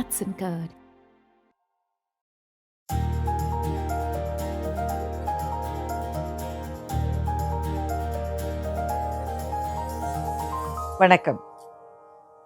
Hudson Card. வணக்கம்.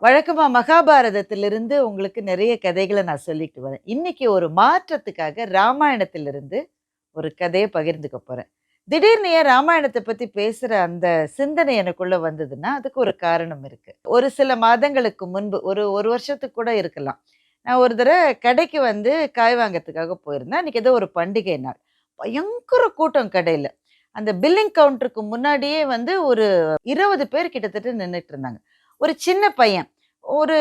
வழக்கமா மகாபாரதத்திலிருந்து உங்களுக்கு நிறைய கதைகளை நான் சொல்லிட்டு வரேன். இன்னைக்கு ஒரு மாற்றத்துக்காக ராமாயணத்திலிருந்து ஒரு கதையை பகிர்ந்துக்க போறேன். திடீர்னு ஏன் ராமாயணத்தை பத்தி பேசுற அந்த சிந்தனை எனக்குள்ள வந்ததுன்னா அதுக்கு ஒரு காரணம் இருக்கு. ஒரு சில மாதங்களுக்கு முன்பு ஒரு ஒரு வருஷத்துக்கு கூட இருக்கலாம். நான் ஒரு தடவை கடைக்கு வந்து காய் வாங்கறதுக்காக போயிருந்தேன். அன்றைக்கி ஏதோ ஒரு பண்டிகை நாள். பயங்கர கூட்டம் கடையில். அந்த பில்லிங் கவுண்டருக்கு முன்னாடியே வந்து ஒரு இருபது பேர் கிட்டத்தட்ட நின்றுட்டு இருந்தாங்க. ஒரு சின்ன பையன். ஒரு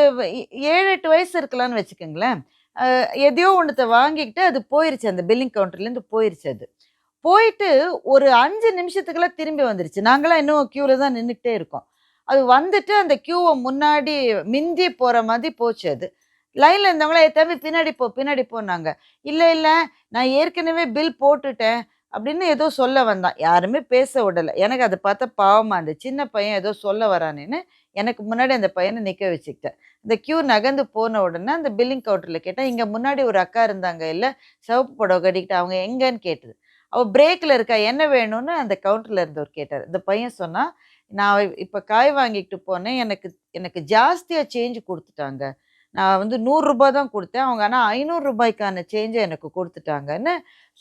ஏழு எட்டு வயசு இருக்கலாம்னு வச்சுக்கோங்களேன். எதையோ ஒன்றத்தை வாங்கிக்கிட்டு அது போயிருச்சு. அந்த பில்லிங் கவுண்டர்லேருந்து போயிருச்சு அது. போயிட்டு ஒரு அஞ்சு நிமிஷத்துக்கெல்லாம் திரும்பி வந்துருச்சு. நாங்களாம் இன்னும் க்யூவில் தான் நின்றுக்கிட்டே இருக்கோம். அது வந்துட்டு அந்த க்யூவை முன்னாடி மிந்தி போகிற மாதிரி போச்சு அது. லைனில் இருந்தவங்களே தம்பி பின்னாடி போ பின்னாடி போனாங்க இல்லை இல்லை நான் ஏற்கனவே பில் போட்டுட்டேன். அப்படின்னு ஏதோ சொல்ல வந்தான். யாருமே பேச விடலை. எனக்கு அதை பார்த்தா பாவமாக இருந்துச்சு சின்ன பையன் ஏதோ சொல்ல வரானேன்னு எனக்கு முன்னாடி அந்த பையனை நிற்க வச்சுக்கிட்டேன். இந்த க்யூ நகர்ந்து போன உடனே அந்த பில்லிங் கவுண்டரில் கேட்டேன் இங்கே முன்னாடி ஒரு அக்கா இருந்தாங்க இல்லை? சிவப்பு புடவை கட்டிக்கிட்டு அவங்க எங்கன்னு கேட்டது. அவள் பிரேக்கில் இருக்கா என்ன வேணும்னு? அந்த கவுண்டரில் இருந்தவர் கேட்டார். இந்த பையன் சொன்னால் நான் இப்போ காய் வாங்கிட்டு போனேன். எனக்கு எனக்கு ஜாஸ்தியாக சேஞ்ச் கொடுத்துட்டாங்க. நான் வந்து நூறுரூபா தான் கொடுத்தேன். அவங்க ஆனால் ஐநூறு ரூபாய்க்கான சேஞ்சை எனக்கு கொடுத்துட்டாங்கன்னு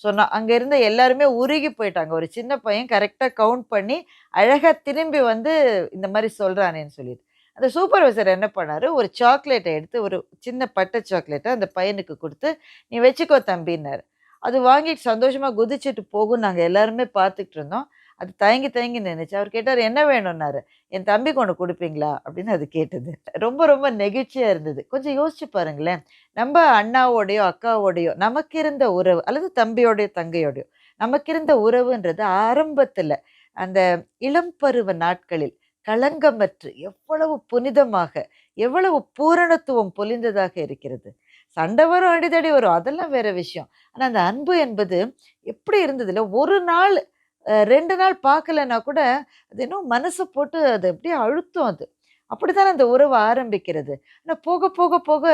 சொன்னான் அங்கே இருந்த எல்லாருமே உருகி போயிட்டாங்க. ஒரு சின்ன பையன் கரெக்டாக கவுண்ட் பண்ணி அழகாக திரும்பி வந்து இந்த மாதிரி சொல்கிறானேன்னு சொல்லிட்டு. அந்த சூப்பர்வைசர் என்ன பண்ணாரு? ஒரு சாக்லேட்டை எடுத்து ஒரு சின்ன பட்டை சாக்லேட்டை அந்த பையனுக்கு கொடுத்து நீ வச்சுக்கோ தம்பின்னார். அது வாங்கிட்டு சந்தோஷமாக குதிச்சுட்டு போகும் நாங்கள் எல்லாருமே பார்த்துக்கிட்டு இருந்தோம். அது தயங்கி தயங்கி நின்றுச்சு அவர் கேட்டார் என்ன வேணும்னாரு? என் தம்பி கொண்டு கொடுப்பீங்களா? அப்படின்னு அது கேட்டது. ரொம்ப ரொம்ப நெகிழ்ச்சியாக இருந்தது. கொஞ்சம் யோசிச்சு பாருங்களேன். நம்ம அண்ணாவோடையோ அக்காவோடையோ நமக்கு இருந்த உறவு அல்லது தம்பியோடையோ தங்கையோடையோ நமக்கு இருந்த உறவுன்றது ஆரம்பத்தில் அந்த இளம் பருவ நாட்களில் களங்கமற்று எவ்வளவு புனிதமாக எவ்வளவு பூரணத்துவம் பொலிந்ததாக இருக்கிறது. சண்டை வரும் அடிதடி வரும் அதெல்லாம் வேற விஷயம். ஆனால் அந்த அன்பு என்பது எப்படி இருந்ததுல? ஒரு நாள் ரெண்டு நாள் பார்க்கலன்னா கூட அது இன்னும் மனசை போட்டு அது அப்படியே அழுத்தம் அது. அப்படித்தான் அந்த உறவு ஆரம்பிக்கிறது? ஆனால் போக போக போக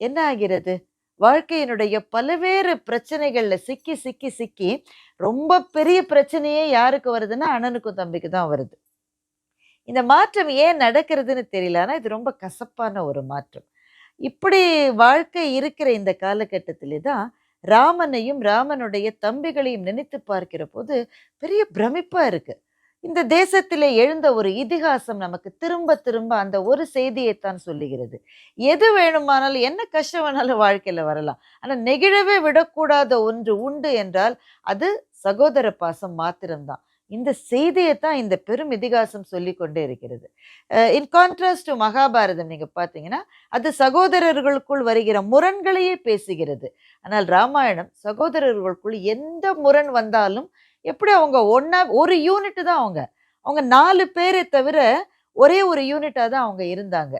என்ன ஆகிறது? வாழ்க்கையினுடைய பல்வேறு பிரச்சனைகளில் சிக்கி சிக்கி சிக்கி ரொம்ப பெரிய பிரச்சனையே யாருக்கு வருதுன்னா அண்ணனுக்கும் தம்பிக்கு தான் வருது. இந்த மாற்றம் ஏன் நடக்கிறதுன்னு தெரியல. ஆனால் இது ரொம்ப கசப்பான ஒரு மாற்றம். இப்படி வாழ்க்கை இருக்கிற இந்த காலகட்டத்திலே தான் ராமனையும் ராமனுடைய தம்பிகளையும் நினைத்து பார்க்கிற போது பெரிய பிரமிப்பா இருக்கு. இந்த தேசத்திலே எழுந்த ஒரு இதிகாசம் நமக்கு திரும்ப திரும்ப அந்த ஒரு செய்தியைத்தான் சொல்லுகிறது. எது வேணுமானாலும் என்ன கஷ்டம் வேணாலும் வாழ்க்கையில வரலாம். ஆனா நெகிழவே விடக்கூடாத ஒன்று உண்டு என்றால் அது சகோதர பாசம் மாத்திரம்தான். இந்த செய்தியை தான் இந்த பெரும் இதிகாசம் சொல்லி கொண்டே இருக்கிறது. இன் கான்ட்ராஸ்ட் டு மகாபாரதம் நீங்க பார்த்தீங்கன்னா அது சகோதரர்களுக்குள் வருகிற முரண்களையே பேசுகிறது. ஆனால் ராமாயணம் சகோதரர்களுக்குள் எந்த முரண் வந்தாலும் எப்படி அவங்க ஒன்றா ஒரு யூனிட் தான் அவங்க. அவங்க நாலு பேரை தவிர ஒரே ஒரு யூனிட்டாக தான் அவங்க இருந்தாங்க.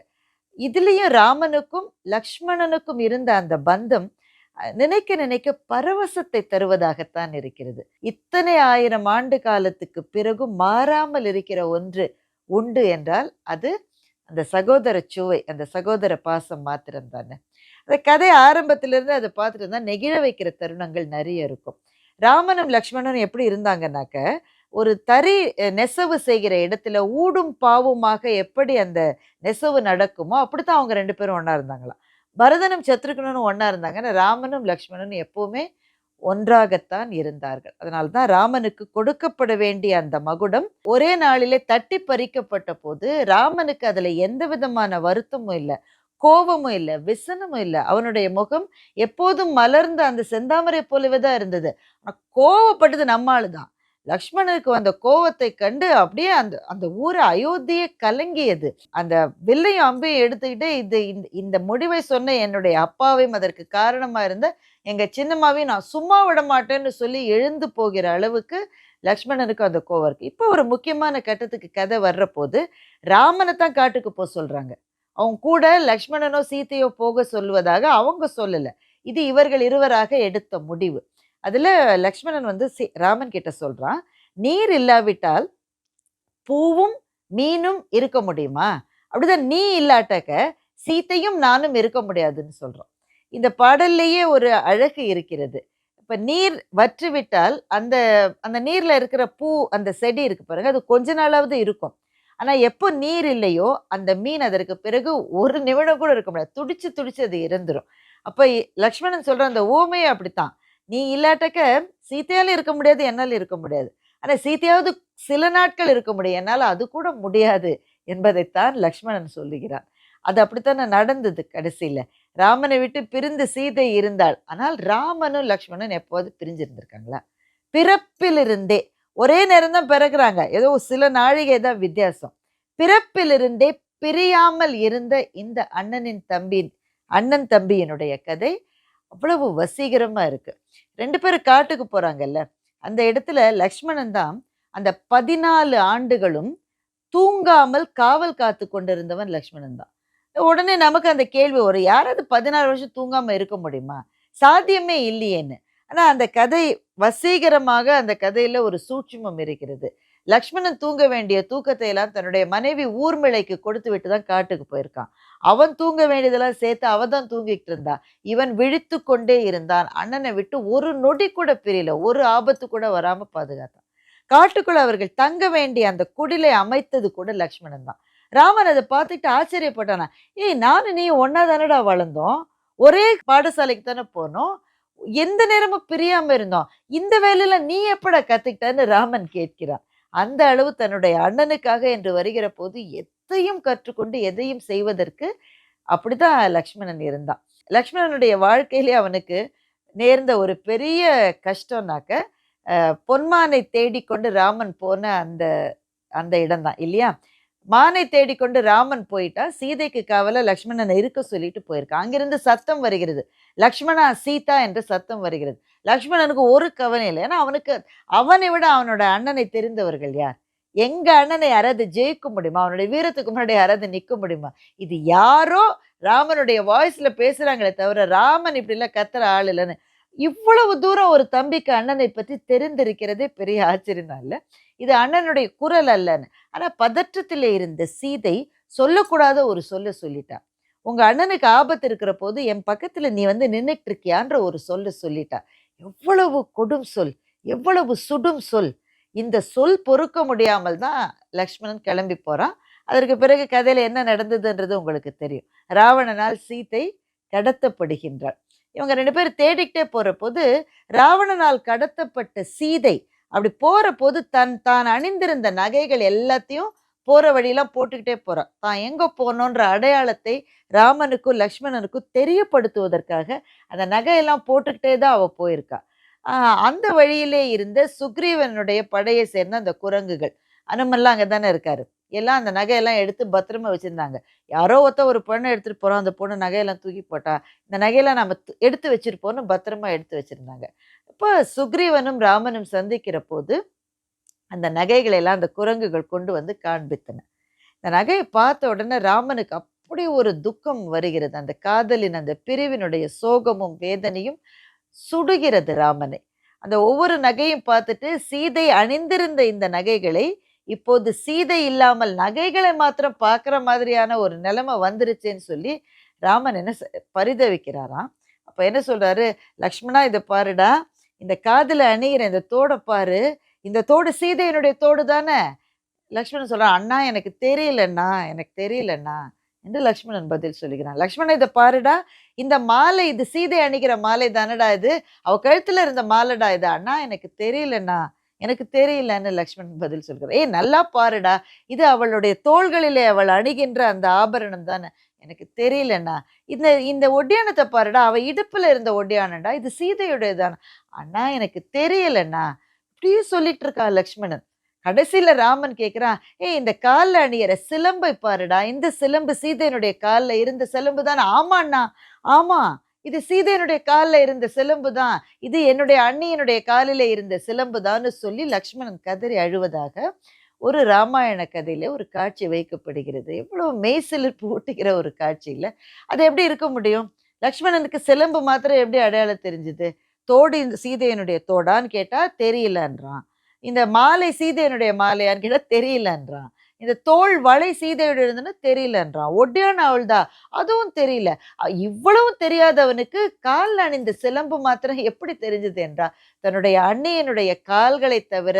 இதுலேயும் ராமனுக்கும் லக்ஷ்மணனுக்கும் இருந்த அந்த பந்தம் நினைக்க நினைக்க பரவசத்தை தருவதாகத்தான் இருக்கிறது. இத்தனை ஆயிரம் ஆண்டு காலத்துக்கு பிறகும் மாறாமல் இருக்கிற ஒன்று உண்டு என்றால் அது அந்த சகோதர சுவை அந்த சகோதர பாசம் மாத்திரம் தானே அந்த கதை ஆரம்பத்திலிருந்து அதை பார்த்துட்டு இருந்தா நெகிழ வைக்கிற தருணங்கள் நிறைய இருக்கும். ராமனும் லக்ஷ்மணனும் எப்படி இருந்தாங்கனாக்க ஒரு தறி நெசவு செய்கிற இடத்துல ஊடும் பாவுமாக எப்படி அந்த நெசவு நடக்குமோ அப்படித்தான் அவங்க ரெண்டு பேரும் ஒன்றா இருந்தாங்களாம். பரதனும் சத்ருகனும் ஒன்றா இருந்தாங்கன்னா ராமனும் லக்ஷ்மணனும் எப்போவுமே ஒன்றாகத்தான் இருந்தார்கள். அதனால்தான் ராமனுக்கு கொடுக்கப்பட வேண்டிய அந்த மகுடம் ஒரே நாளிலே தட்டி பறிக்கப்பட்ட போது ராமனுக்கு அதில் எந்த விதமான வருத்தமும் இல்லை கோபமும் இல்லை விசனமும் இல்லை. அவனுடைய முகம் எப்போதும் மலர்ந்த அந்த செந்தாமரை போலவே தான் இருந்தது. ஆனால் கோவப்பட்டது நம்மாளு தான் லக்ஷ்மணனுக்கு வந்த கோவத்தை கண்டு அப்படியே அந்த அந்த ஊரை அயோத்தியே கலங்கியது. அந்த வில்லையும் அம்பையும் எடுத்துக்கிட்டு இது இந்த- இந்த முடிவை சொன்ன என்னுடைய அப்பாவையும் அதற்கு காரணமா இருந்த எங்க சின்னம்மாவையும் நான் சும்மா விட மாட்டேன்னு சொல்லி எழுந்து போகிற அளவுக்கு லக்ஷ்மணனுக்கு அந்த கோவம் இருக்கு. இப்போ ஒரு முக்கியமான கட்டத்துக்கு கதை வர்ற போது ராமனை தான் காட்டுக்கு போக சொல்றாங்க. அவங்க கூட லக்ஷ்மணனோ சீதையோ போக சொல்வதாக அவங்க சொல்லலை. இது இவர்கள் இருவராக எடுத்த முடிவு. அதில் லக்ஷ்மணன் வந்து ராமன் கிட்ட சொல்கிறான் நீர் இல்லாவிட்டால் பூவும் மீனும் இருக்க முடியுமா? அப்படிதான் நீ இல்லாட்டாக்க சீத்தையும் நானும் இருக்க முடியாதுன்னு சொல்கிறோம் இந்த பாடல்லையே ஒரு அழகு இருக்கிறது. இப்போ நீர் வற்றுவிட்டால் அந்த அந்த நீரில் இருக்கிற பூ அந்த செடி இருக்கு பாருங்க அது கொஞ்ச நாளாவது இருக்கும். ஆனால் எப்போ நீர் இல்லையோ அந்த மீன் அதற்கு பிறகு ஒரு நிமிடம் கூட இருக்க முடியாது. துடிச்சு துடிச்சு அது இறந்துரும் அப்போ லக்ஷ்மணன் சொல்கிற அந்த ஓமையே அப்படித்தான். நீ இல்லாட்டக்க சீத்தையால இருக்க முடியாது என்னால் இருக்க முடியாது. ஆனால் சீத்தையாவது சில நாட்கள் இருக்க முடியும். என்னால் அது கூட முடியாது என்பதைத்தான் லக்ஷ்மணன் சொல்லுகிறான். அது அப்படித்தானே நடந்தது கடைசியில்? ராமனை விட்டு பிரிந்து சீதை இருந்தாள். ஆனால் ராமனும் லக்ஷ்மணன் எப்போது பிரிஞ்சிருந்திருக்காங்களா? பிறப்பிலிருந்தே. ஒரே நேரம் தான் பிறகுறாங்க ஏதோ சில நாழிகை தான் வித்தியாசம். பிறப்பிலிருந்தே பிரியாமல் இருந்த இந்த அண்ணனின் தம்பி அண்ணன் தம்பியினுடைய கதை அவ்வளவு வசீகரமா இருக்கு. ரெண்டு பேரும் காட்டுக்கு போறாங்கல்ல அந்த இடத்துல லக்ஷ்மணன் தான் அந்த பதினாலு ஆண்டுகளும் தூங்காமல் காவல் காத்து கொண்டிருந்தவன் லக்ஷ்மணன் தான். உடனே நமக்கு அந்த கேள்வி ஒரு யாராவது பதினாறு வருஷம் தூங்காம இருக்க முடியுமா? சாத்தியமே இல்லையேன்னு. ஆனா அந்த கதை வசீகரமாக அந்த கதையில ஒரு சூட்சுமம் இருக்கிறது. லக்ஷ்மணன் தூங்க வேண்டிய தூக்கத்தை எல்லாம் தன்னுடைய மனைவி ஊர்மிளைக்கு கொடுத்து விட்டு தான் காட்டுக்கு போயிருக்கான். அவன் தூங்க வேண்டியதெல்லாம் சேர்த்து அவன் தான் தூங்கிட்டு இருந்தா. இவன் விழித்து கொண்டே இருந்தான். அண்ணனை விட்டு ஒரு நொடி கூட பிரியல. ஒரு ஆபத்து கூட வராம பாதுகாத்தான். காட்டுக்குள்ள அவர்கள் தங்க வேண்டிய அந்த குடிலை அமைத்தது கூட லக்ஷ்மணன் தான். ராமன் அதை பார்த்துட்டு ஆச்சரியப்பட்டானா ஏய் நானும் நீ ஒன்னா தானடா வளர்ந்தோம். ஒரே பாடசாலைக்கு தானே போனோம். எந்த நேரமும் பிரியாம இருந்தோம். இந்த வேலையில நீ எப்படா கத்துக்கிட்டன்னு ராமன் கேட்கிறான். அந்த அளவு தன்னுடைய அண்ணனுக்காக என்று வருகிற போது எதையும் கற்றுக்கொண்டு எதையும் செய்வதற்கு அப்படிதான் லக்ஷ்மணன் இருந்தான். லக்ஷ்மணனுடைய வாழ்க்கையிலே அவனுக்கு நேர்ந்த ஒரு பெரிய கஷ்டம்னாக்க பொன்மானை தேடிக்கொண்டு ராமன் போன அந்த அந்த இடம்தான் இல்லையா? மானை தேடிக்கொண்டு ராமன் போயிட்டா சீதைக்கு காவல லக்ஷ்மணனை இருக்க சொல்லிட்டு போயிருக்கான் அங்கிருந்து சத்தம் வருகிறது. லக்ஷ்மணா சீதா என்று சத்தம் வருகிறது. லக்ஷ்மணனுக்கு ஒரு கவலை இல்லை. ஏன்னா அவனுக்கு அவனை விட அவனோட அண்ணனை தெரிந்தவர்கள் யார்? எங்க அண்ணனை யாராவது ஜெயிக்க முடியுமா? அவனுடைய வீரத்துக்கு முன்னாடி யாராவது நிற்க முடியுமா? இது யாரோ? ராமனுடைய வாய்ஸ்ல பேசுறாங்களே தவிர ராமன் இப்படி எல்லாம் கத்துற ஆள் இல்லைன்னு இவ்வளவு தூரம் ஒரு தம்பிக்கு அண்ணனை பற்றி தெரிந்திருக்கிறதே பெரிய ஆச்சரியம் தான் இல்ல இது அண்ணனுடைய குரல் அல்லன்னு. ஆனால் பதற்றத்தில் இருந்த சீதை சொல்லக்கூடாத ஒரு சொல்ல சொல்லிட்டா. உங்க அண்ணனுக்கு ஆபத்து இருக்கிற போது என் பக்கத்துல நீ வந்து நின்றுட்டு இருக்கியான்ற ஒரு சொல்ல சொல்லிட்டா. எவ்வளவு கொடும் சொல் எவ்வளவு சுடும் சொல். இந்த சொல் பொறுக்க முடியாமல் தான் லக்ஷ்மணன் கிளம்பி போறான். அதற்கு பிறகு கதையில என்ன நடந்ததுன்றது உங்களுக்கு தெரியும். ராவணனால் சீதை கடத்தப்படுகின்றாள். இவங்க ரெண்டு பேரும் தேடிக்கிட்டே போகிற போது ராவணனால் கடத்தப்பட்ட சீதை அப்படி போகிற போது தன் தான் அணிந்திருந்த நகைகள் எல்லாத்தையும் போகிற வழியெல்லாம் போட்டுக்கிட்டே போகிறாள் தான் எங்கே போனோன்ற அடையாளத்தை ராமனுக்கும் லக்ஷ்மணனுக்கும் தெரியப்படுத்துவதற்காக அந்த நகையெல்லாம் போட்டுக்கிட்டே தான் அவள் போயிருக்கா. அந்த வழியிலே இருந்த சுக்ரீவனுடைய படையை சேர்ந்த அந்த குரங்குகள். அனுமெல்லாம் அங்கே தானே இருக்காரு. எல்லாம் அந்த நகையெல்லாம் எடுத்து பத்திரமா வச்சுருந்தாங்க. யாரோ ஒருத்த ஒரு பொண்ணை எடுத்துகிட்டு போகிறோம் அந்த பொண்ணு நகையெல்லாம் தூக்கி போட்டா இந்த நகையெல்லாம் நம்ம து- எடுத்து வச்சிருப்போம்னு பத்திரமா எடுத்து வச்சிருந்தாங்க. இப்போ சுக்ரீவனும் ராமனும் சந்திக்கிற போது அந்த நகைகளை எல்லாம் அந்த குரங்குகள் கொண்டு வந்து காண்பித்தன. இந்த நகையை பார்த்த உடனே ராமனுக்கு அப்படி ஒரு துக்கம் வருகிறது. அந்த காதலின் அந்த பிரிவினுடைய சோகமும் வேதனையும் சுடுகிறது ராமனை. அந்த ஒவ்வொரு நகையும் பார்த்துட்டு சீதை அணிந்திருந்த இந்த நகைகளை இப்போது சீதை இல்லாமல் நகைகளை மாத்திரம் பார்க்குற மாதிரியான ஒரு நிலைமை வந்துருச்சேன்னு சொல்லி ராமன் என்ன பரிதவிக்கிறாராம். அப்போ என்ன சொல்கிறாரு லக்ஷ்மணா இதை பாருடா. இந்த காதில் அணிகிற இந்த தோடை பாரு. இந்த தோடு சீதையினுடைய தோடு தானே? லக்ஷ்மணன் சொல்கிறான் அண்ணா எனக்கு தெரியலண்ணா. எனக்கு தெரியலண்ணா. என்று லக்ஷ்மணன் பதில் சொல்லுகிறான். லக்ஷ்மணன் இதை பாருடா. இந்த மாலை இது சீதை அணிகிற மாலை தானடா இது? அவ கழுத்தில் இருந்த மாலைடா இது? அண்ணா எனக்கு தெரியலண்ணா. எனக்கு தெரியலன்னு லக்ஷ்மண் பதில் சொல்கிறார். ஏய் நல்லா பாருடா இது அவளுடைய தோள்களிலே அவள் அணிகின்ற அந்த ஆபரணம் தானே? எனக்கு தெரியலண்ணா இந்த இந்த ஒட்டியானத்தை பாருடா அவள் இடுப்பில் இருந்த ஒட்டியானடா இது சீதையுடையதான. அண்ணா எனக்கு தெரியலண்ணா. இப்படியும் சொல்லிட்டு இருக்கா லக்ஷ்மணன்? கடைசியில் ராமன் கேட்குறான் ஏய் இந்த காலில் அணியிற சிலம்பை பாருடா இந்த சிலம்பு சீதையனுடைய காலில் இருந்த சிலம்பு தானே? ஆமாண்ணா ஆமாம் இது சீதையனுடைய காலில் இருந்த சிலம்பு தான். இது என்னுடைய அண்ணியனுடைய காலில் இருந்த சிலம்பு தான்னு சொல்லி லக்ஷ்மணன் கதறி அழுவதாக ஒரு ராமாயண கதையில ஒரு காட்சி வைக்கப்படுகிறது. எவ்வளவு மெய்சிலிர்ப்பு ஊட்டுகிற ஒரு காட்சியில். அது எப்படி இருக்க முடியும்? லக்ஷ்மணனுக்கு சிலம்பு மாத்திரம் எப்படி அடையாளம் தெரிஞ்சுது? தோடு இந்த சீதையனுடைய தோடான்னு கேட்டா தெரியலன்றான். இந்த மாலை சீதையனுடைய மாலையான்னு கேட்டால் தெரியலன்றான். இந்த தோள் வளை சீதையோட இருந்ததுன்னு தெரியலன்றான். ஒட்டியான அவள்தா? அதுவும் தெரியல. இவ்வளவும் தெரியாதவனுக்கு கால் அணிந்த சிலம்பு மாத்திரம் எப்படி தெரிஞ்சது என்றா தன்னுடைய அண்ணியனுடைய கால்களை தவிர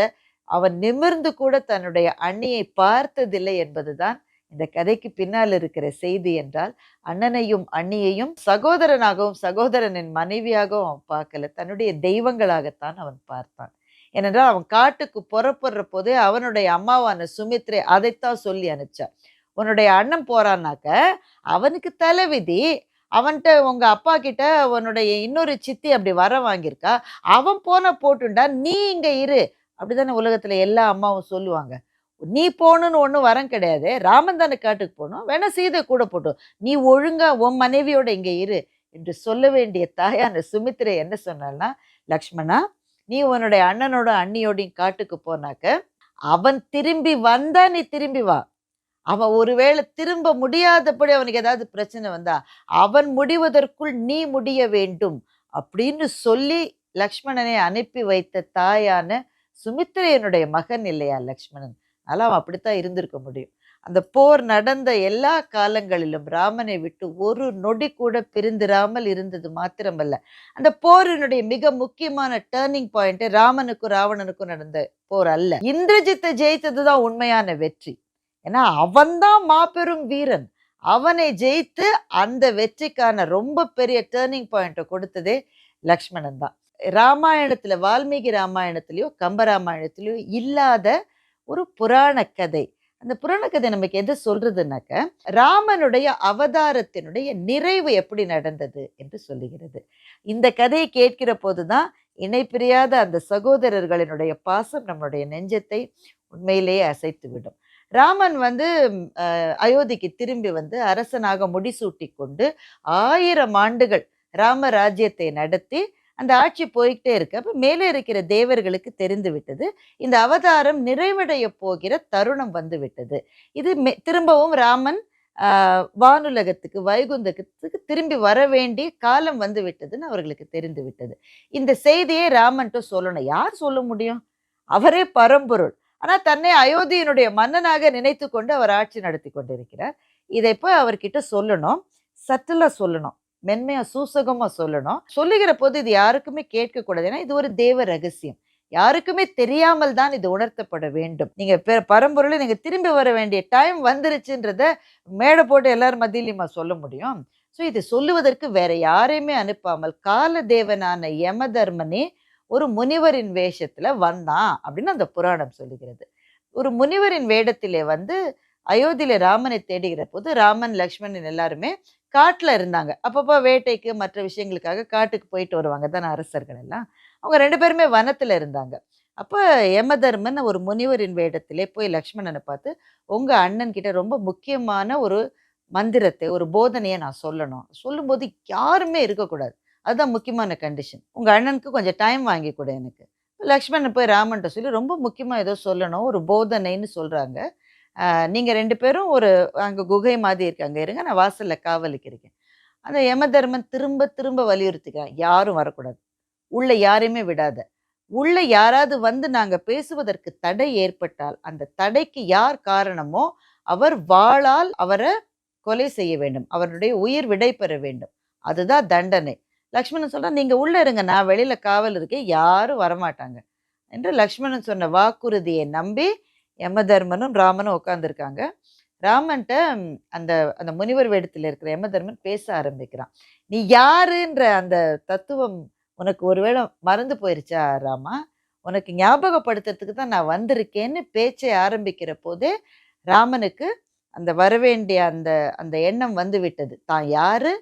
அவன் நிமிர்ந்து கூட தன்னுடைய அண்ணியை பார்த்ததில்லை என்பதுதான் இந்த கதைக்கு பின்னால் இருக்கிற செய்தி என்றால் அண்ணனையும் அண்ணியையும் சகோதரனாகவும் சகோதரனின் மனைவியாகவும் அவன் பார்க்கல. தன்னுடைய தெய்வங்களாகத்தான் அவன் பார்த்தான். ஏனென்றால் அவன் காட்டுக்கு புறப்படுற போது அவனுடைய அம்மாவான சுமித்ரை அதைத்தான் சொல்லி அனுப்பிச்சார். உன்னுடைய அண்ணன் போறான்னாக்க அவனுக்கு தலைவிதி அவன்கிட்ட உங்க அப்பா கிட்ட உன்னுடைய இன்னொரு சித்தி அப்படி வர வாங்கியிருக்கா அவன் போன போட்டுண்டா நீ இங்க இரு. அப்படிதானே உலகத்துல எல்லா அம்மாவும் சொல்லுவாங்க. நீ போகணும்னு ஒன்றும் வரம் கிடையாது. ராமன் தானே காட்டுக்கு போகணும். வேணா சீதை கூட போட்டும் நீ ஒழுங்கா உன் மனைவியோட இங்கே இரு. என்று சொல்ல வேண்டிய தாயான சுமித்ரை என்ன சொன்னால்னா லக்ஷ்மணா நீ உன்னுடைய அண்ணனோட அண்ணியோடையும் காட்டுக்கு போனாக்க அவன் திரும்பி வந்தா நீ திரும்பி வா. அவன் ஒருவேளை திரும்ப முடியாதபடி அவனுக்கு ஏதாவது பிரச்சனை வந்தா அவன் முடிவதற்குள் நீ முடிய வேண்டும் அப்படின்னு சொல்லி லக்ஷ்மணனை அனுப்பி வைத்த தாயான சுமித்திரையனுடைய மகன் இல்லையா லக்ஷ்மணன்? அதனால் அவன் அப்படித்தான் இருந்திருக்க முடியும். அந்த போர் நடந்த எல்லா காலங்களிலும் ராமனை விட்டு ஒரு நொடி கூட பிரிந்திராமல் இருந்தது மாத்திரமல்ல. அந்த போரினுடைய மிக முக்கியமான டேர்னிங் பாயிண்ட் ராமனுக்கும் ராவணனுக்கும் நடந்த போர் அல்ல. இந்திரஜித்தை ஜெயித்ததுதான் உண்மையான வெற்றி. ஏன்னா அவன்தான் மாபெரும் வீரன். அவனை ஜெயித்து அந்த வெற்றிக்கான ரொம்ப பெரிய டேர்னிங் பாயிண்ட்டை கொடுத்ததே லக்ஷ்மணன் தான். ராமாயணத்துல வால்மீகி ராமாயணத்திலயோ கம்பராமாயணத்திலயோ இல்லாத ஒரு புராண கதை. அந்த புராணக்கதை நமக்கு எது சொல்றதுனாக்க ராமனுடைய அவதாரத்தினுடைய நிறைவு எப்படி நடந்தது என்று சொல்லுகிறது. இந்த கதையை கேட்கிற போதுதான் இணைப்பிரியாத அந்த சகோதரர்களினுடைய பாசம் நம்மளுடைய நெஞ்சத்தை உண்மையிலேயே அசைத்து விடும் ராமன் வந்து அயோத்திக்கு திரும்பி வந்து அரசனாக முடிசூட்டி கொண்டு ஆயிரம் ஆண்டுகள் ராமராஜ்யத்தை நடத்தி அந்த ஆட்சி போய்கிட்டே இருக்கு. அப்போ மேலே இருக்கிற தேவர்களுக்கு தெரிந்து விட்டது. இந்த அவதாரம் நிறைவடைய போகிற தருணம் வந்து விட்டது. இது திரும்பவும் ராமன் வானுலகத்துக்கு வைகுந்தகத்துக்கு திரும்பி வர வேண்டிய காலம் வந்து விட்டதுன்னு அவர்களுக்கு தெரிந்து விட்டது. இந்த செய்தியை ராமன்ட்டு சொல்லணும். யார் சொல்ல முடியும்? அவரே பரம்பொருள். ஆனால் தன்னை அயோத்தியினுடைய மன்னனாக நினைத்து கொண்டு அவர் ஆட்சி நடத்தி கொண்டிருக்கிறார். இதை போய் அவர்கிட்ட சொல்லணும். சட்டலா சொல்லணும். மென்மையா சூசகமா சொல்லணும். சொல்லுகிற போது இது யாருக்குமே கேட்க கூடாது ஏன்னா இது ஒரு தேவ ரகசியம். யாருக்குமே தெரியாமல் தான் இது உணர்த்தப்பட வேண்டும். நீங்க பரம்பொருளை நீங்க திரும்பி வர வேண்டிய டைம் வந்துருச்சுன்றத மேடை போட்டு எல்லார் மத்தியிலுமா சொல்ல முடியும்? ஸோ இது சொல்லுவதற்கு வேற யாரையுமே அனுப்பாமல் கால தேவனான யம தர்மனே ஒரு முனிவரின் வேஷத்துல வந்தான் அப்படின்னு அந்த புராணம் சொல்லுகிறது. ஒரு முனிவரின் வேடத்திலே வந்து அயோத்தியில ராமனை தேடுகிற போது ராமன் லக்ஷ்மணன் எல்லாருமே காட்டில் இருந்தாங்க. அப்பப்போ வேட்டைக்கு மற்ற விஷயங்களுக்காக காட்டுக்கு போயிட்டு வருவாங்க. தானே அரசர்கள் எல்லாம். அவங்க ரெண்டு பேருமே வனத்தில் இருந்தாங்க. அப்போ யமதர்மன் ஒரு முனிவரின் வேடத்திலே போய் லக்ஷ்மணனை பார்த்து உங்கள் அண்ணன் கிட்ட ரொம்ப முக்கியமான ஒரு மந்திரத்தை ஒரு போதனையை நான் சொல்லணும். சொல்லும்போது யாருமே இருக்கக்கூடாது. அதுதான் முக்கியமான கண்டிஷன் உங்கள் அண்ணனுக்கு கொஞ்சம் டைம் வாங்கி கொடு எனக்கு. லக்ஷ்மணன் போய் ராமன்ட்ட சொல்லி ரொம்ப முக்கியமாக ஏதோ சொல்லணும் ஒரு போதனைன்னு சொல்கிறாங்க நீங்கள் ரெண்டு பேரும் ஒரு அங்கே குகை மாதிரி இருக்காங்க. இருங்க நான் வாசலில் காவலுக்கு இருக்கேன் அந்த யமதர்மன் திரும்ப திரும்ப வலியுறுத்திக்கிறான் யாரும் வரக்கூடாது. உள்ளே யாரையுமே விடாத. உள்ளே யாராவது வந்து நாங்கள் பேசுவதற்கு தடை ஏற்பட்டால் அந்த தடைக்கு யார் காரணமோ அவர் வாளால் அவரை கொலை செய்ய வேண்டும். அவருடைய உயிர் விடை பெற வேண்டும். அதுதான் தண்டனை. லக்ஷ்மணன் சொல்றான் நீங்கள் உள்ளே இருங்க. நான் வெளியில் காவல் இருக்கேன். யாரும் வரமாட்டாங்க. என்று லக்ஷ்மணன் சொன்ன வாக்குறுதியை நம்பி யமதர்மனும் ராமனும் உட்காந்துருக்காங்க ராமன்ட்ட அந்த அந்த முனிவர் வேடத்தில் இருக்கிற யமதர்மன் பேச ஆரம்பிக்கிறான். நீ யாருன்ற அந்த தத்துவம் உனக்கு ஒருவேளை மறந்து போயிருச்சா ராமா? உனக்கு ஞாபகப்படுத்துறதுக்கு தான் நான் வந்திருக்கேன்னு பேச்சை ஆரம்பிக்கிற போதே ராமனுக்கு அந்த வரவேண்டிய அந்த அந்த எண்ணம் வந்து விட்டது. தான் யாரு?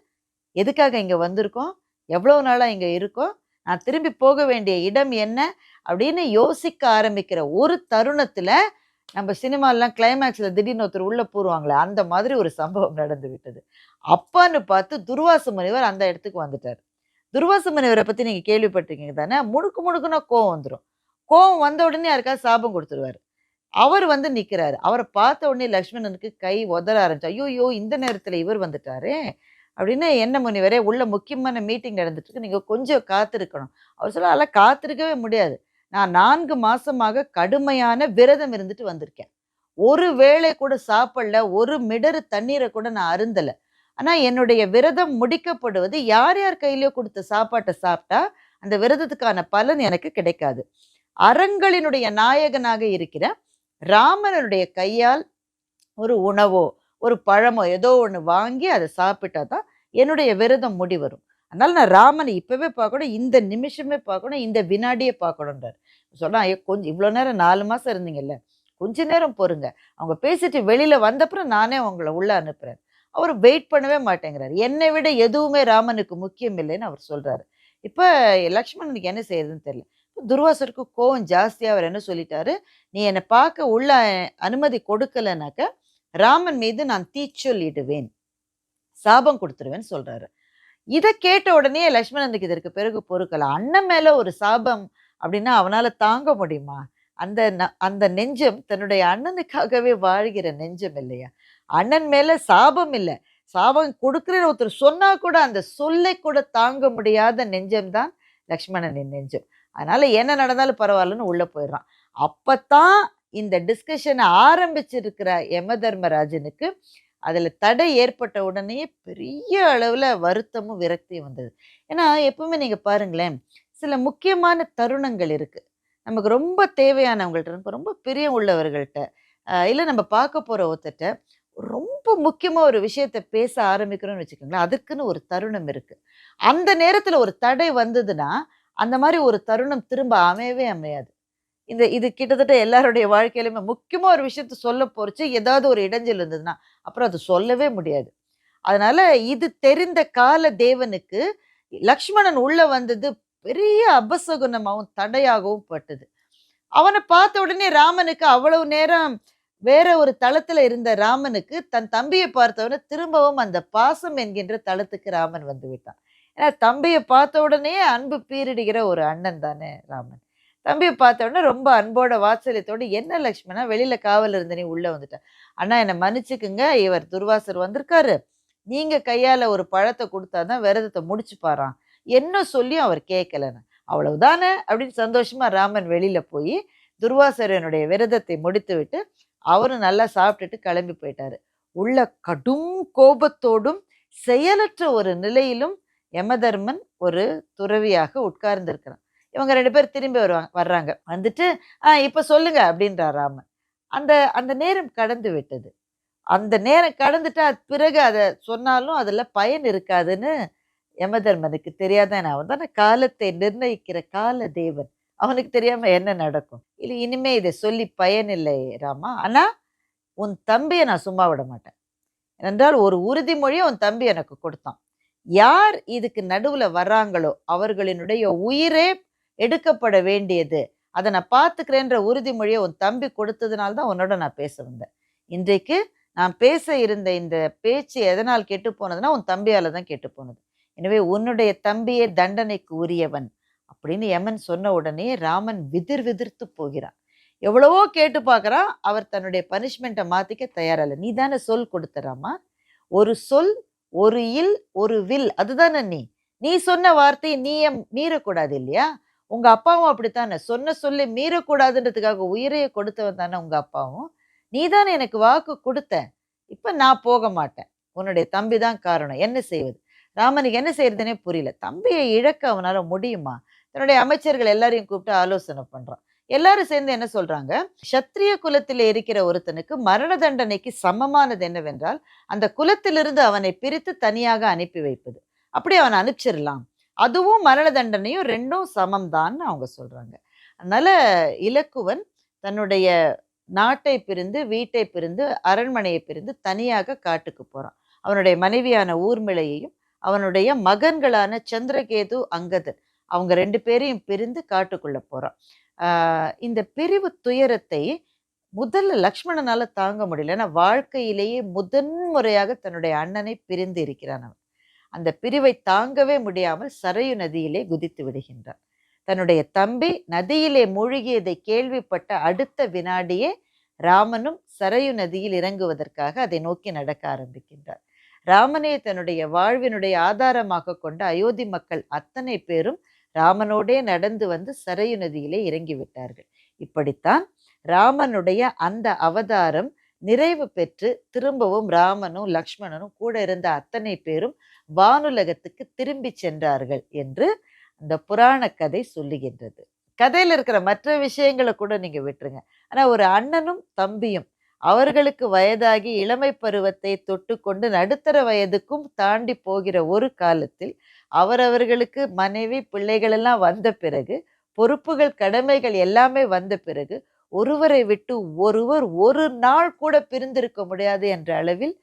எதுக்காக இங்கே வந்திருக்கோம்? எவ்வளோ நாளாக இங்கே இருக்கோம்? நான் திரும்பி போக வேண்டிய இடம் என்ன? அப்படின்னு யோசிக்க ஆரம்பிக்கிற ஒரு தருணத்தில் நம்ம சினிமாலாம் கிளைமேக்ஸில் திடீர்னு ஒருத்தர் உள்ளே போடுவாங்களே அந்த மாதிரி ஒரு சம்பவம் நடந்து விட்டது. அப்பான்னு பார்த்து துர்வாச முனிவர் அந்த இடத்துக்கு வந்துட்டார். துர்வாச முனிவரை பற்றி நீங்கள் கேள்விப்பட்டிருக்கீங்க தானே? முழுக்கு முழுக்குன்னா கோவம் வந்துடும் கோவம் வந்த உடனே யாருக்காவது சாபம் கொடுத்துருவாரு. அவர் வந்து நிற்கிறாரு அவரை பார்த்த உடனே லக்ஷ்மணனுக்கு கை உதற ஆரம்பிச்சு ஐயோ இந்த நேரத்தில் இவர் வந்துட்டாரு? அப்படின்னு என்ன முனிவரே உள்ள முக்கியமான மீட்டிங் நடந்துட்டு இருக்கு. நீங்கள் கொஞ்சம் காத்திருக்கணும். அவர் சொல்ல அதெல்லாம் காத்திருக்கவே முடியாது. நான் நான்கு மாசமாக கடுமையான விரதம் இருந்துட்டு வந்திருக்கேன். ஒரு வேளை கூட சாப்பிடல ஒரு மிடரு தண்ணீரை கூட நான் அருந்தல. ஆனா என்னுடைய விரதம் முடிக்கப்படுவது யார் யார் கையிலயோ கொடுத்த சாப்பாட்டை சாப்பிட்டா அந்த விரதத்துக்கான பலன் எனக்கு கிடைக்காது. அறங்களினுடைய நாயகனாக இருக்கிற ராமனுடைய கையால் ஒரு உணவோ ஒரு பழமோ ஏதோ ஒன்று வாங்கி அதை சாப்பிட்டா தான் என்னுடைய விரதம் முடிவரும் அதனால நான் ராமனை இப்போவே பார்க்கணும் இந்த நிமிஷமே பார்க்கணும் இந்த வினாடியே பார்க்கணுன்றார் சொன்னால் "ஐயோ, கொஞ்சம் இவ்வளோ நேரம் நாலு மாதம் இருந்தீங்கல்ல கொஞ்ச நேரம் பொறுங்க. அவங்க பேசிட்டு வெளியில் வந்தப்புறம் நானே உங்களை உள்ளே அனுப்புகிறேன் அவர் வெயிட் பண்ணவே மாட்டேங்கிறார். என்னை விட எதுவுமே ராமனுக்கு முக்கியம் இல்லைன்னு அவர் சொல்கிறாரு இப்போ லக்ஷ்மணனுக்கு என்ன செய்யறதுன்னு தெரியல. துர்வாசருக்கு கோவம் ஜாஸ்தியாக அவர் என்ன சொல்லிட்டாரு? நீ என்னை பார்க்க உள்ள அனுமதி கொடுக்கலனாக்க ராமன் மீது நான் தீச்சொல்லிடுவேன். சாபம் கொடுத்துருவேன்னு சொல்றாரு. இதை கேட்ட உடனே லக்ஷ்மணனுக்கு இதற்கு பிறகு பொறுக்கல. அண்ணன் மேல ஒரு சாபம் அப்படின்னா அவனால தாங்க முடியுமா? அந்த ந- அந்த நெஞ்சம் தன்னுடைய அண்ணனுக்காகவே வாழ்கிற நெஞ்சம் இல்லையா? அண்ணன் மேல சாபம் இல்லை. சாபம் கொடுக்குற ஒருத்தர் சொன்னா கூட அந்த சொல்லை கூட தாங்க முடியாத நெஞ்சம் தான் லக்ஷ்மணனின் நெஞ்சம். அதனால என்ன நடந்தாலும் பரவாயில்லன்னு உள்ள போயிடுறான். அப்பத்தான் இந்த டிஸ்கஷனை ஆரம்பிச்சிருக்கிற யம தர்மராஜனுக்கு அதில் தடை ஏற்பட்ட உடனே பெரிய அளவில் வருத்தமும் விரக்தியும் வந்தது. ஏன்னா எப்பவுமே நீங்கள் பாருங்களேன் சில முக்கியமான தருணங்கள் இருக்குது நமக்கு ரொம்ப தேவையானவங்கள்ட்ட ரொம்ப ரொம்ப பிரியம் உள்ளவர்கள்ட்ட இல்லை நம்ம பார்க்க போகிற ஒருத்தட்ட ரொம்ப முக்கியமாக ஒரு விஷயத்த பேச ஆரம்பிக்கிறோம்னு வச்சுக்கோங்களேன் அதுக்குன்னு ஒரு தருணம் இருக்குது அந்த நேரத்தில் ஒரு தடை வந்ததுன்னா அந்த மாதிரி ஒரு தருணம் திரும்ப அமையவே அமையாது. இந்த இது கிட்டத்தட்ட எல்லாருடைய வாழ்க்கையிலுமே முக்கியமாக ஒரு விஷயத்த சொல்ல போறச்சு ஏதாவது ஒரு இடைஞ்சல் இருந்ததுன்னா அப்புறம் அது சொல்லவே முடியாது. அதனால இது தெரிந்த கால தேவனுக்கு லக்ஷ்மணன் உள்ள வந்தது பெரிய அபசகுணமாகவும் தடையாகவும் பட்டது. அவனை பார்த்த உடனே ராமனுக்கு அவ்வளவு நேரம் வேற ஒரு தளத்துல இருந்த ராமனுக்கு தன் தம்பியை பார்த்தவன திரும்பவும் அந்த பாசம் என்கின்ற தளத்துக்கு ராமன் வந்து விட்டான். ஏன்னா தம்பியை பார்த்த உடனே அன்பு பீரிடுகிற ஒரு அண்ணன் தானே ராமன். தம்பியை பார்த்தோன்னே ரொம்ப அன்போட வாத்சல்யத்தோடு என்ன லக்ஷ்மணா வெளியில் காவல் இருந்த நீ உள்ளே வந்துட்ட? அண்ணா என்னை மன்னிச்சுக்குங்க. இவர் துர்வாசர் வந்திருக்காரு. நீங்கள் கையால் ஒரு பழத்தை கொடுத்தாதான் விரதத்தை முடிச்சு பாரான் என்ன சொல்லியும் அவர் கேட்கலன்னு. அவ்வளவுதானே? அப்படின்னு சந்தோஷமாக ராமன் வெளியில் போய் துர்வாசரனுடைய விரதத்தை முடித்து விட்டு அவரும் நல்லா சாப்பிட்டுட்டு கிளம்பி போயிட்டாரு. உள்ள கடும் கோபத்தோடும் செயலற்ற ஒரு நிலையிலும் யமதர்மன் ஒரு துறவியாக உட்கார்ந்திருக்கிறான். இவங்க ரெண்டு பேர் திரும்பி வருவாங்க வர்றாங்க. வந்துட்டு ஆ இப்போ சொல்லுங்க அப்படின்றார் ராமன். அந்த அந்த நேரம் கடந்து விட்டது. அந்த நேரம் கடந்துட்டா அது பிறகு அதை சொன்னாலும் அதில் பயன் இருக்காதுன்னு யமதர்மனுக்கு தெரியாதான் அவன் தானே காலத்தை நிர்ணயிக்கிற கால தேவன். அவனுக்கு தெரியாம என்ன நடக்கும்? இல்லை இனிமே இதை சொல்லி பயன் இல்லை ராமா? ஆனா உன் தம்பியை நான் சும்மா விட மாட்டேன். என்றால் ஒரு உறுதிமொழியை உன் தம்பி எனக்கு கொடுத்தான். யார் இதுக்கு நடுவுல வர்றாங்களோ அவர்களினுடைய உயிரே எடுக்கப்பட வேண்டியது. அதை நான் பார்த்துக்கிறேன்ற உறுதிமொழியை உன் தம்பி கொடுத்ததுனால தான் உன்னோட நான் பேச வந்தேன். இன்றைக்கு நான் பேச இருந்த இந்த பேச்சு எதனால் கெட்டு போனதுன்னா உன் தம்பியால் தான் கெட்டு போனது. எனவே உன்னுடைய தம்பியே தண்டனைக்கு உரியவன் அப்படின்னு யமன் சொன்ன உடனே ராமன் விதிர் விதிர்த்து போகிறான். எவ்வளவோ கேட்டு பார்க்குறான் அவர் தன்னுடைய பனிஷ்மெண்ட்டை மாற்றிக்க தயாரில்லை நீ தானே சொல் கொடுத்துறாமா ஒரு சொல் ஒரு இல் ஒரு வில் அதுதானே நீ. நீ சொன்ன வார்த்தையை நீ மீறக்கூடாது இல்லையா? உங்க அப்பாவும் அப்படித்தானே? சொன்ன சொல்லி மீறக்கூடாதுன்றதுக்காக உயிரையை கொடுத்தவன் தானே உங்கள் அப்பாவும்? நீ தானே எனக்கு வாக்கு கொடுத்த இப்போ நான் போக மாட்டேன். உன்னுடைய தம்பி தான் காரணம். என்ன செய்வது? ராமனுக்கு என்ன செய்யறதுனே புரியல. தம்பியை இழக்க அவனால முடியுமா? தன்னுடைய அமைச்சர்கள் எல்லாரையும் கூப்பிட்டு ஆலோசனை பண்ணுறான் எல்லாரும் சேர்ந்து என்ன சொல்றாங்க? சத்திரிய குலத்தில் இருக்கிற ஒருத்தனுக்கு மரண தண்டனைக்கு சமமானது என்னவென்றால் அந்த குலத்திலிருந்து அவனை பிரித்து தனியாக அனுப்பி வைப்பது. அப்படி அவனை அனுப்பிச்சிடலாம் அதுவும் மரண தண்டனையும் ரெண்டும் சமம்தான்னு அவங்க சொல்கிறாங்க அதனால் இலக்குவன் தன்னுடைய நாட்டை பிரிந்து வீட்டை பிரிந்து அரண்மனையை பிரிந்து தனியாக காட்டுக்கு போகிறான் அவனுடைய மனைவியான ஊர்மிளையையும் அவனுடைய மகன்களான சந்திரகேது அங்கதன் அவங்க ரெண்டு பேரையும் பிரிந்து காட்டுக்குள்ளே போகிறான் இந்த பிரிவு துயரத்தை முதல்ல லக்ஷ்மணனால் தாங்க முடியல. ஏன்னா வாழ்க்கையிலேயே முதன்முறையாக தன்னுடைய அண்ணனை பிரிந்து இருக்கிறான் அவன். அந்த பிரிவை தாங்கவே முடியாமல் சரையு நதியிலே குதித்து விடுகின்றார் தன்னுடைய தம்பி நதியிலே மூழ்கியதை கேள்விப்பட்ட அடுத்த வினாடியே ராமனும் சரையு நதியில் இறங்குவதற்காக அதை நோக்கி நடக்க ஆரம்பிக்கின்றார். ராமனே தன்னுடைய வாழ்வினுடைய ஆதாரமாக கொண்ட அயோத்தி மக்கள் அத்தனை பேரும் ராமனோடே நடந்து வந்து சரையு நதியிலே இறங்கி விட்டார்கள் இப்படித்தான் ராமனுடைய அந்த அவதாரம் நிறைவு பெற்று திரும்பவும் ராமனும் லக்ஷ்மணனும் கூட இருந்த அத்தனை பேரும் வானுலகத்துக்கு திரும்பி சென்றார்கள் என்று அந்த புராண கதை சொல்லுகின்றது. கதையில் இருக்கிற மற்ற விஷயங்களை கூட நீங்கள் விட்டுருங்க. ஆனால் ஒரு அண்ணனும் தம்பியும் அவர்களுக்கு வயதாகி இளமை பருவத்தை தொட்டுக்கொண்டு நடுத்தர வயதுக்கும் தாண்டி போகிற ஒரு காலத்தில் அவரவர்களுக்கு மனைவி பிள்ளைகளெல்லாம் வந்த பிறகு பொறுப்புகள் கடமைகள் எல்லாமே வந்த பிறகு ஒருவரை விட்டு ஒருவர் ஒரு நாள் கூட பிரிந்திருக்க முடியாது என்ற அளவில்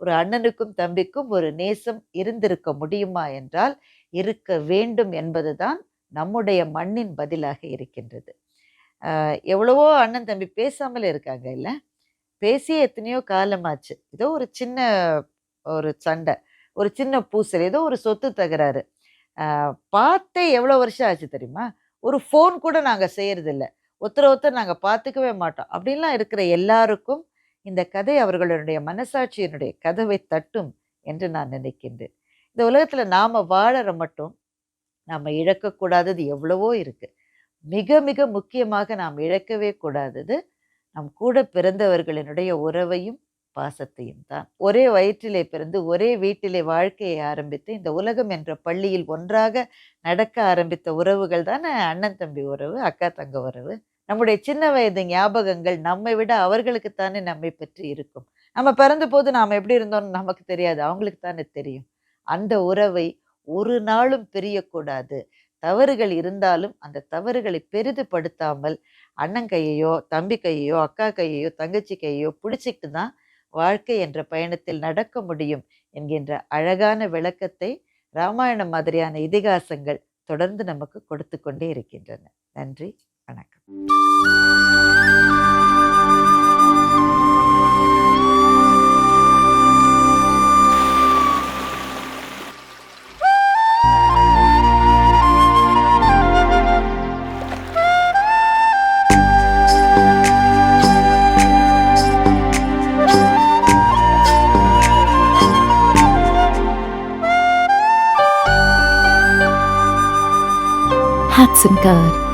ஒரு அண்ணனுக்கும் தம்பிக்கும் ஒரு நேசம் இருந்திருக்க முடியுமா என்றால் இருக்க வேண்டும் என்பதுதான் நம்முடைய மண்ணின் பதிலாக இருக்கின்றது. எவ்வளவோ அண்ணன் தம்பி பேசாமல் இருக்காங்க இல்லை? பேசி எத்தனையோ காலமாச்சு. ஏதோ ஒரு சின்ன ஒரு சண்டை ஒரு சின்ன பூசல் ஏதோ ஒரு சொத்து தகராறு. பார்த்தே எவ்வளோ வருஷம் ஆச்சு தெரியுமா? ஒரு ஃபோன் கூட நாங்கள் செய்யறதில்ல. ஒருத்தர் ஒருத்தர் நாங்கள் பார்த்துக்கவே மாட்டோம். அப்படின்லாம் இருக்கிற எல்லாருக்கும் இந்த கதை அவர்களுடைய மனசாட்சியினுடைய கதவை தட்டும் என்று நான் நினைக்கின்றேன். இந்த உலகத்தில் நாம் வாழற மட்டும் நாம் இழக்கக்கூடாதது எவ்வளவோ இருக்குது மிக மிக முக்கியமாக நாம் இழக்கவே கூடாதது நம் கூட பிறந்தவர்களினுடைய உறவையும் பாசத்தையும் தான். ஒரே வயிற்றிலே பிறந்து ஒரே வீட்டிலே வாழ்க்கையை ஆரம்பித்து இந்த உலகம் என்ற பள்ளியில் ஒன்றாக நடக்க ஆரம்பித்த உறவுகள் தானே? அண்ணன் தம்பி உறவு அக்கா தங்க உறவு. நம்முடைய சின்ன வயது ஞாபகங்கள் நம்மை விட அவர்களுக்குத்தானே நம்மை பற்றி இருக்கும். நம்ம பிறந்த போது நாம் எப்படி இருந்தோம்னு நமக்கு தெரியாது. அவங்களுக்கு தானே தெரியும். அந்த உறவை ஒரு நாளும் பிரியக்கூடாது. தவறுகள் இருந்தாலும் அந்த தவறுகளை பெரிதுபடுத்தாமல் அண்ணன் கையையோ தம்பி கையையோ அக்கா கையையோ தங்கச்சி கையையோ பிடிச்சிக்கிட்டு தான் வாழ்க்கை என்ற பயணத்தில் நடக்க முடியும் என்கின்ற அழகான விளக்கத்தை ராமாயணம் மாதிரியான இதிகாசங்கள் தொடர்ந்து நமக்கு கொடுத்து கொண்டே இருக்கின்றன. நன்றி. வணக்கம் Hudson Card.